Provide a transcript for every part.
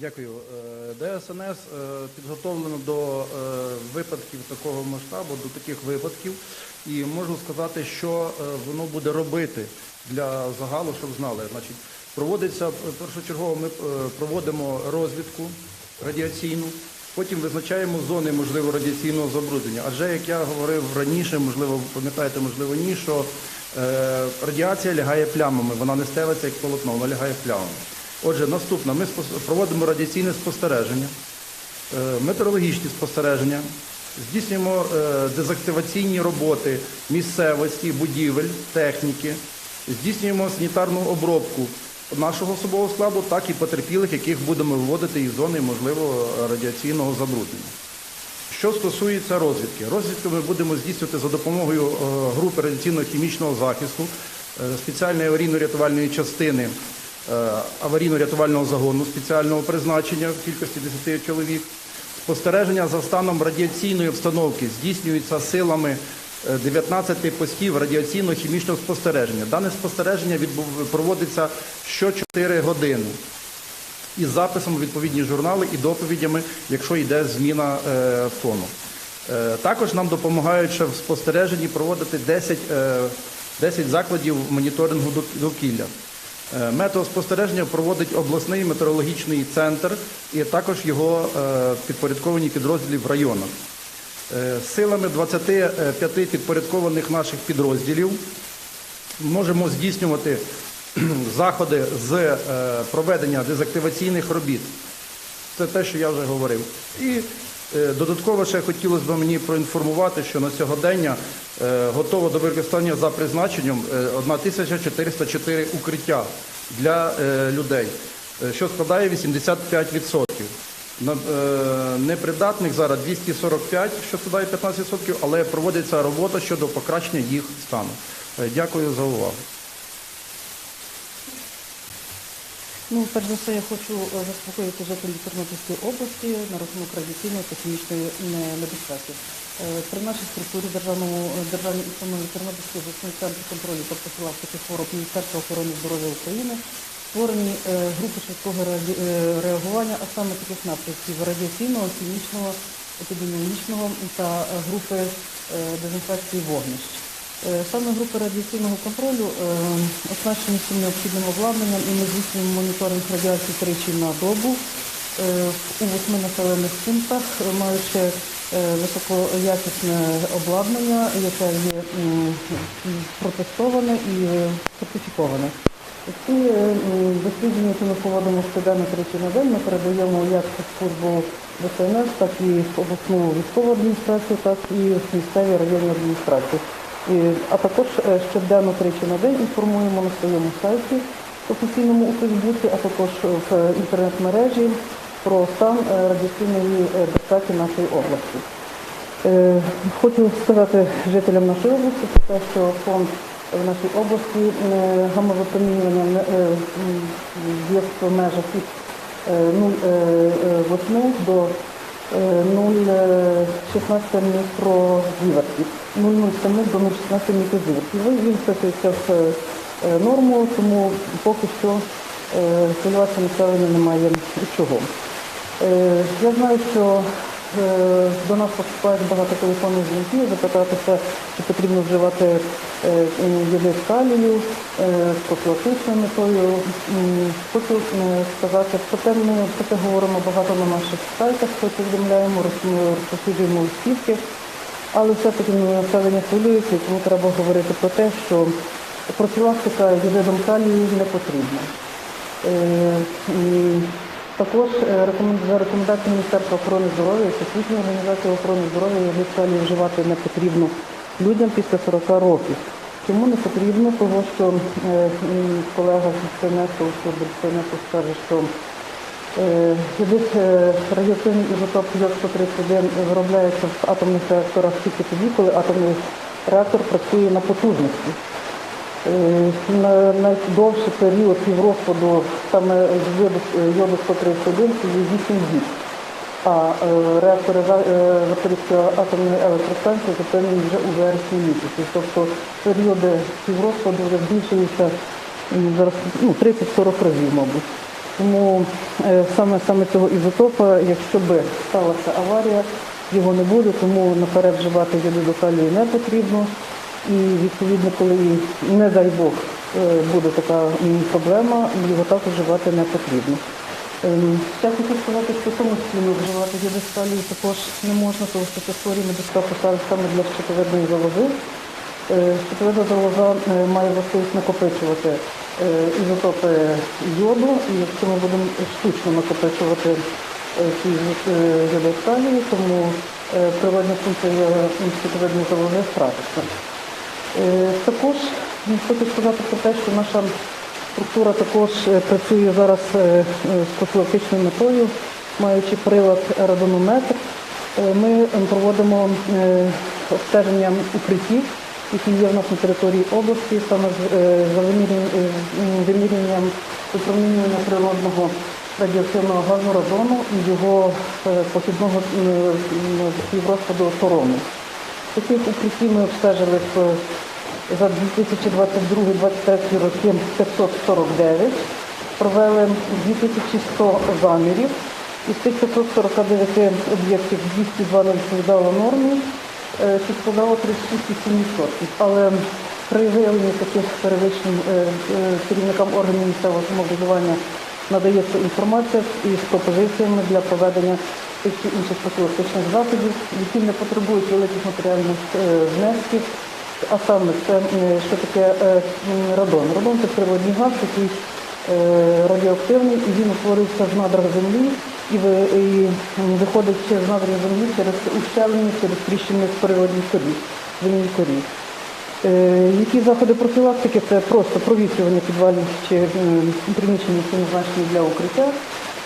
Дякую. Е, ДСНС е, підготовлено до е, випадків такого масштабу, до таких випадків, і можу сказати, що воно буде робити для загалу, щоб знали. Значить, проводиться першочергово. Ми проводимо розвідку радіаційну. Потім визначаємо зони можливо радіаційного забруднення. Адже як я говорив раніше, можливо, пам'ятаєте, можливо, ні, що радіація лягає плямами, вона не стелиться як полотно, вона лягає плямами. Отже, наступне, ми проводимо радіаційне спостереження, е, метеорологічні спостереження, здійснюємо е, дезактиваційні роботи місцевості, будівель, техніки, здійснюємо санітарну обробку нашого особового складу, так і потерпілих, яких будемо виводити із зони можливо радіаційного забруднення. Що стосується розвідки, розвідку ми будемо здійснювати за допомогою е, групи радіаційно-хімічного захисту, спеціальної аварійно-рятувальної частини аварійно-рятувального загону спеціального призначення в кількості 10 чоловік. Спостереження за станом радіаційної обстановки здійснюється силами е, 19 постів радіаційно-хімічного спостереження. Дане спостереження проводиться що 4 години із записом у відповідні журнали і доповідями, якщо йде зміна е, фону. Е, також нам допомагають ще в спостереженні проводити 10, е, 10 закладів моніторингу дов- довкілля. Е, Метеоспостереження проводить обласний метеорологічний центр і також його е, підпорядковані підрозділі в районах. Е, Силами 25 підпорядкованих наших підрозділів можемо здійснювати заходи з проведення дезактиваційних робіт. Це те, що я вже говорив. І додатково ще хотілося б мені проінформувати, що на сьогодення е, готово до використання за призначенням е, 1404 укриття для е, людей, е, що складає 85%. Е, Непридатних зараз 245, що складає 15%, але проводиться робота щодо покращення їх стану. Е, Дякую за увагу. Ну, перш за все, я хочу е, заспокоїти жителів Тернопільської області на рахунок радіаційної та хімічної не- небезпеки. Е, При нашій структурі державному е, державній установі Тернопільський обласний центр контролю та профілактики хвороб Міністерства охорони здоров'я України створені е, групи швидкого е, реагування, а саме таких напрямків радіаційного, хімічного, епідеміологічного та е, групи е, дезінфекції вогнищ. Е, Саме групи радіаційного контролю е, оснащені всім необхідним обладнанням і ми здійснюємо моніторинг радіації тричі на добу е, у восьми населених пунктах, маючи високоякісне обладнання, яке є протестоване і сертифіковане. Ці дослідження, які ми проводимо щоденно тричі на день, ми передаємо як службу ДСНС, так і в обласну військову адміністрацію, так і в місцеві районні адміністрації. А також е, щоденно тричі на день інформуємо на своєму сайті офіційному у Фейсбуці, а також в інтернет-мережі про стан е, радіаційної е, безпеки нашої області. Хочу сказати жителям нашої області про те, що фонд в нашій області гамовипромінювання є в межах від е, 0,8 до 0,16 мікрозівертів, 0,07 до 0,16 мікрозівертів. Він- Він вписується в е, норму, тому поки що е, хвилюватися населення немає чого. Е, Я знаю, що до нас поступають багато телефонних дзвінків, запитатися, чи потрібно вживати е, м, калію е, з профілактичною метою. Хочу е, сказати, про те ми про це говоримо багато на наших сайтах, повідомляємо, роз- розповсюджуємо листівки, але все-таки населення хвилюється, тому треба говорити про те, що профілактика йодидом калію не потрібна. Також е, за рекомендацією Міністерства охорони здоров'я і Всесвітньої організації охорони здоров'я калію вживати не потрібно людям після 40 років. Чому не потрібно? Тому що е, колега з ЦНСу, ЦНСу скаже, що радіоактивний ізотоп йод-131 виробляється в атомних реакторах тільки тоді, коли атомний реактор працює на потужності. Е, на найдовший період піврозпаду саме йоду, йоду 131 це є 8 діб. А е, реактори е, Запорізької атомної електростанції зупинені вже у вересні місяці. Тобто періоди піврозпаду вже збільшуються м, зараз ну, 30-40 разів, мабуть. Тому саме саме цього ізотопа, якщо би сталася аварія, його не буде, тому наперед вживати йоду до калію не потрібно. І відповідно, коли не дай Бог е, буде така проблема, його також вживати не потрібно. Ем, Ще хочу сказати, що самостійно вживати гідроскалію також не можна, тому що це створює небезпеку саме для щитовидної залози. Е, Щитовидна залоза е, має властивість накопичувати ізотопи йоду, і якщо ми будемо штучно накопичувати ці гідроскалії, тому природна функція щитовидної залози втратиться. Е, Також хочу сказати про те, що наша структура також е, працює зараз е, з профілактичною метою, маючи прилад радонометр. Ми е, проводимо обстеження укриттів, які є в нас на території області, саме за вимірюванням- випромінювання природного радіоактивного газу радону і його похідного співрозпаду торону. Таких укриттів ми обстежили за 2022-2023 роки 549, провели 2100 замірів. Із цих 549 об'єктів 202 не відповідало нормі, е, що складало 36,7%. Але при виявленні таких перевищень е, е, керівникам органів місцевого самоврядування надається інформація із пропозиціями для проведення чи інших профілактичних заходів, які не потребують великих матеріальних е, внесків. А саме це що таке е, радон. Радон це природний газ, який е, радіоактивний, і він утворюється в надрах землі і, і виходить з надрів землі через ущелення, через тріщини в природній корі, земній корі. Які заходи профілактики? Це просто провітрювання підвалів чи м, приміщень, які для укриття.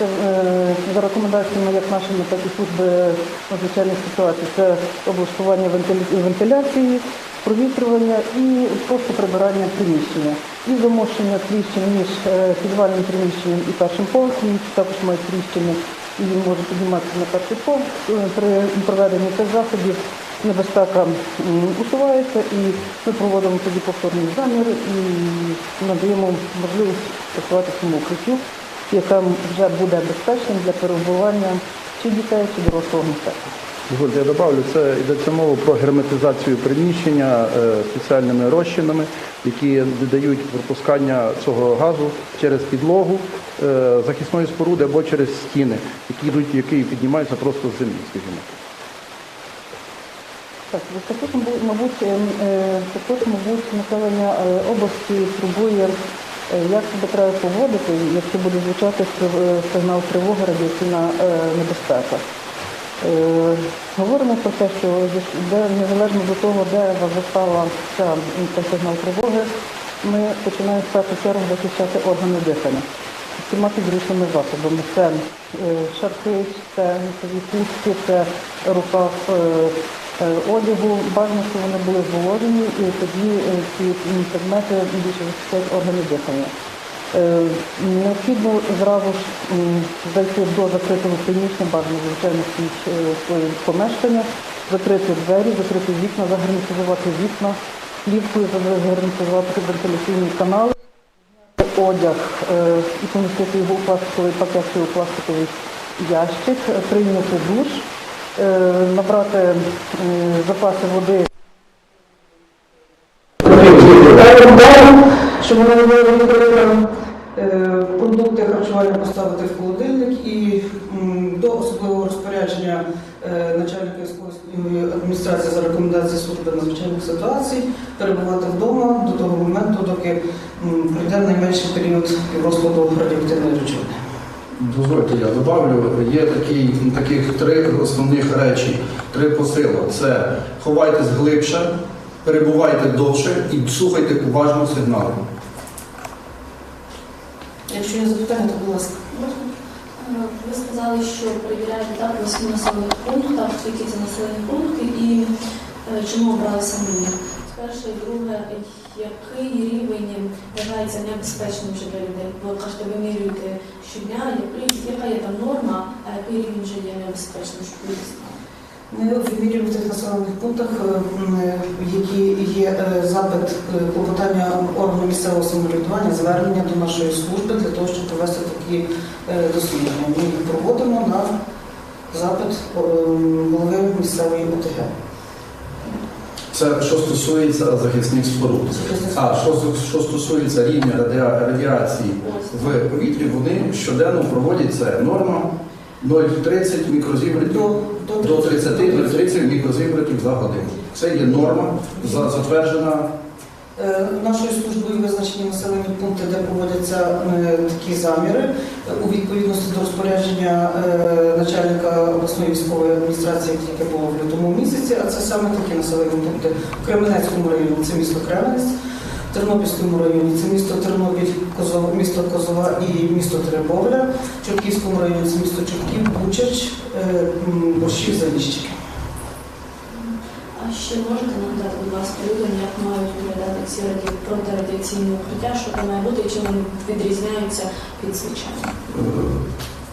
Це е, за рекомендаціями як нашими, так і служби надзвичайних ситуацій. Це облаштування вентиляції, провітрювання і просто прибирання приміщення. І замощення тріщин між е, підвальним приміщенням і першим поверхом, також мають тріщини, і може підніматися на перший поверх. Е, При проведенні цих заходів небезпека усувається і ми проводимо тоді повторні заміри і надаємо можливість працювати цьому укриттю, яке вже буде безпечним для перебування чи дітей, чи дорослого. Дозвольте, я добавлю, це йдеться мова про герметизацію приміщення е, спеціальними розчинами, які додають пропускання цього газу через підлогу е, захисної споруди або через стіни, які йдуть, які піднімаються просто з землі, скажімо. Так, також, мабуть, мабуть, е, також, мабуть, населення області турбує, як себе треба поводити, якщо буде звучати е, сигнал тривоги, радіаційна е, небезпека. Е, Говоримо про те, що незалежно до того, де застала ця, сигнал тривоги, ми починаємо в першу чергу захищати органи дихання всіма підручними засобами. Це е, шарфи, це куртки, це рукав е, е, одягу. Бажано, щоб вони були зволожені, і тоді е, ці предмети більше захищають органи дихання. Е, Необхідно зразу ж зайти до закритого приміщення, бажано звичайно е, своє помешкання, закрити двері, закрити вікна, загерметизувати вікна, плівкою загерметизувати вентиляційні канали одяг е, і помістити його у пластиковий пакет у пластиковий ящик, е, прийняти душ, е, набрати е, запаси води. Щоб вона не була е, продукти харчування поставити в холодильник і до особливого розпорядження е, начальника військової адміністрації за рекомендацією служби надзвичайних ситуацій перебувати вдома до того моменту, доки м, пройде найменший період розкладу радіоактивної речовини. Дозвольте, я добавлю. Є такі, таких три основних речі, три посила. Це ховайтесь глибше, перебувайте довше і слухайте уважно сигнали. Якщо є запитання, то будь ласка. Ви сказали, що перевіряєте так восьми населених пунктах, які це населені пункти і е, чому обрали саме? Перше, друге, який рівень вважається небезпечним для людей? Ви кажете, вимірюєте щодня, яка є там норма, а який рівень вже є небезпечним, щоб люди? Ми вимірюємо в тих населених пунктах, е, які є е, запит е, клопотання органу місцевого самоврядування, звернення до нашої служби для того, щоб провести такі дослідження. Ми їх проводимо на запит голови місцевої ОТГ. Це що стосується захисних споруд. А що, що стосується рівня радіа- радіації в повітрі, вони щоденно проводять це норма 0,30 мікрозібратів До, до 30 0,30 мікрозібратів за годину. Це є норма, за- затверджена Нашою службою визначені населені пункти, де проводяться е, такі заміри е, у відповідності до розпорядження е, начальника обласної військової адміністрації, яке було в лютому місяці. А це саме такі населені пункти в Кременецькому районі це місто Кременець, в Тернопільському районі це місто Тернопіль, місто Козова і місто Теребовля, в Чортківському районі це місто Чортків, Бучач, е, Борщів, Заліщики. Ще можете нагадати, будь ласка, людям, як мають виглядати ці раді... протирадіаційні укриття, що там має бути і чим вони відрізняються від звичайних? Е,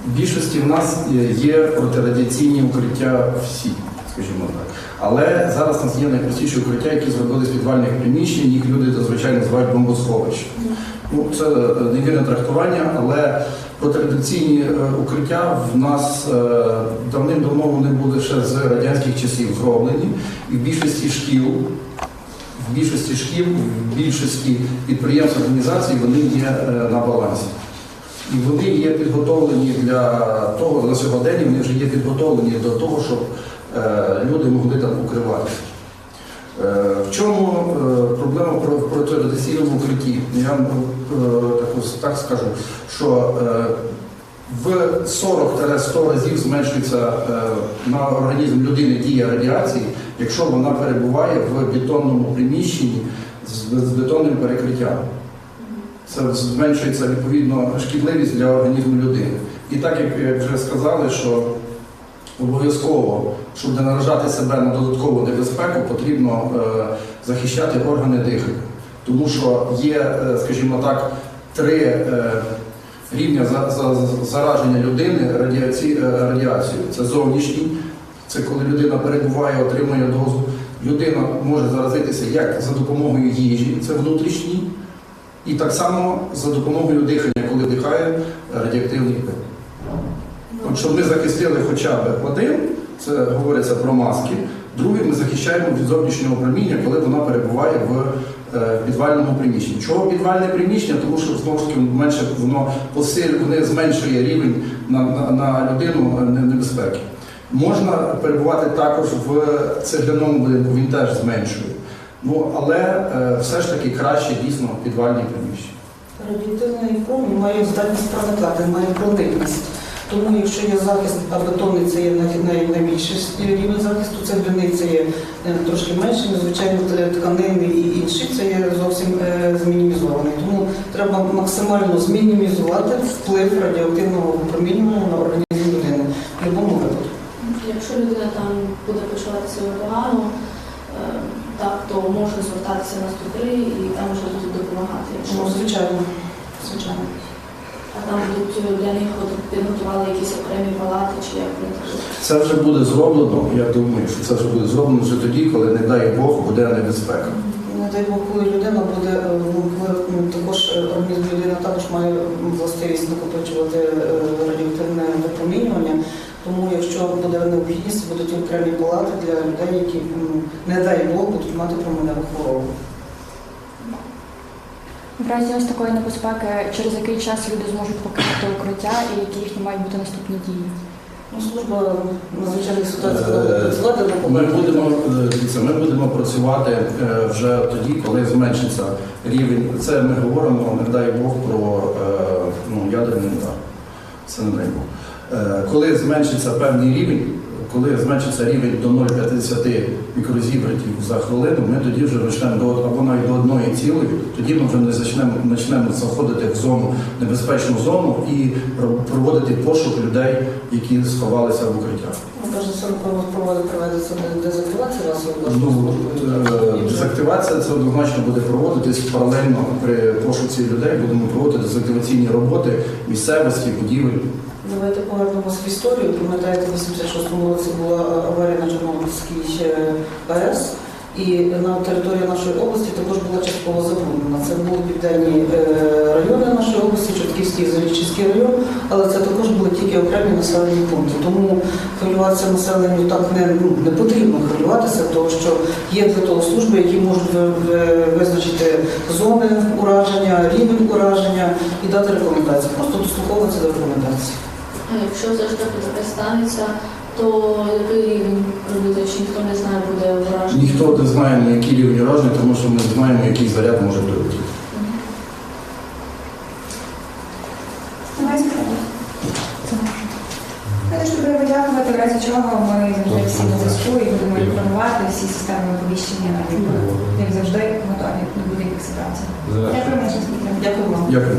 В більшості в нас є протирадіаційні укриття всі, скажімо так. Але зараз нас є найпростіші укриття, які зробили з підвальних приміщень, їх люди зазвичай називають бомбосховища. Ну, це е, невірне трактування, але протирадіаційні е, укриття в нас е, давним-давно вони були ще з радянських часів зроблені, і в більшості шкіл. В більшості шкіл, в більшості підприємств організацій вони є на балансі. І вони є підготовлені для того, на сьогодення вони вже є підготовлені до того, щоб люди могли там укриватися. Е, в чому е, проблема про в протирадіаційному укритті? Я вам е, так скажу, що е, в 40-100 разів зменшується е, на організм людини дія радіації, якщо вона перебуває в бетонному приміщенні з, бетонним перекриттям. Це зменшується відповідно шкідливість для організму людини. І так як вже сказали, що обов'язково, щоб не наражати себе на додаткову небезпеку, потрібно е, захищати органи дихання. Тому що є, е, скажімо так, три е, рівня за, за, зараження людини радіаці, радіацією. Це зовнішній, це коли людина перебуває, отримує дозу. Людина може заразитися як за допомогою їжі, це внутрішній, і так само за допомогою дихання, коли дихає радіоактивний пил. От щоб ми захистили хоча б один, це говориться про маски. Другий ми захищаємо від зовнішнього проміння, коли вона перебуває в е, підвальному приміщенні. Чого підвальне приміщення? Тому що знову ж таки менше воно посиль, вони зменшує рівень на, на, на людину небезпеки. Можна перебувати також в цегляному будинку, він теж зменшує. Ну але е, все ж таки краще дійсно підвальні приміщення. Радіоактивний промінь має здатність проникати, має проникність. Тому якщо є захист, а бетонний це є най- най- найбільший рівень захисту, цегляний це є е, трошки менший, звичайно, тканини і інші це є зовсім е, змінімізований. Тому треба максимально змінімізувати вплив радіоактивного випромінювання на організм людини в будь-якому випадку. Якщо людина там буде почуватися погано, е, так, то може звертатися на 103 і там вже будуть допомагати. Якщо Ну, звичайно, звичайно. А там будуть е, для них підготували якісь окремі палати чи як вони. Це вже буде зроблено. Я думаю, що це вже буде зроблено вже тоді, коли, не дай Бог, буде небезпека. Не дай Бог, коли людина буде, е, ну, коли ну, також е, організм людини також має властивість накопичувати радіоактивне випромінювання. Тому якщо буде необхідність, будуть окремі палати для людей, які, не дай Бог, будуть мати променеву хворобу. В разі ось такої небезпеки, через який час люди зможуть покинути укриття і які їхні мають бути наступні дії? Ну, служба надзвичайних ситуацій Е, складена. Ми будемо е, ми будемо працювати е, вже тоді, коли зменшиться рівень. Це ми говоримо, не дай Бог, про ну, ядерний удар. Це не дай Бог. Коли зменшиться певний рівень, коли зменшиться рівень до 0,50 мікрозібратів за хвилину, ми тоді вже почнемо до або навіть до одної цілої, тоді ми вже не зачнемо, почнемо заходити в зону, небезпечну зону і проводити пошук людей, які сховалися в укриттях. Каже, це проводить дезактивація. Ну, е, дезактивація це однозначно буде проводитись паралельно при пошуці людей. Будемо проводити дезактиваційні роботи місцевості, будівель. Давайте повернемося в історію. Пам'ятаєте, в 86-му році була аварія на Чорнобильській е, АЕС, І на території нашої області також була частково забруднена. Це були південні е, райони нашої області, Чортківський і Зарічівський район, але це також були тільки окремі населені пункти. Тому хвилюватися населенню так не, ну, не потрібно хвилюватися, тому що є для служби, які можуть ви- ви- визначити зони ураження, рівень ураження і дати рекомендації. Просто дослуховуватися до рекомендацій. А якщо все ж таки таке станеться, то який рівень робити, чи ніхто не знає, буде вражений? Ніхто не знає, на який рівень ураження, тому що ми знаємо, який заряд може прилетіти. В разі чого ми завжди всі на зв'язку і будемо інформувати всі системи оповіщення, як завжди, готові до будь-яких ситуацій. Дякую, Дякую. Дякую вам. Дякую.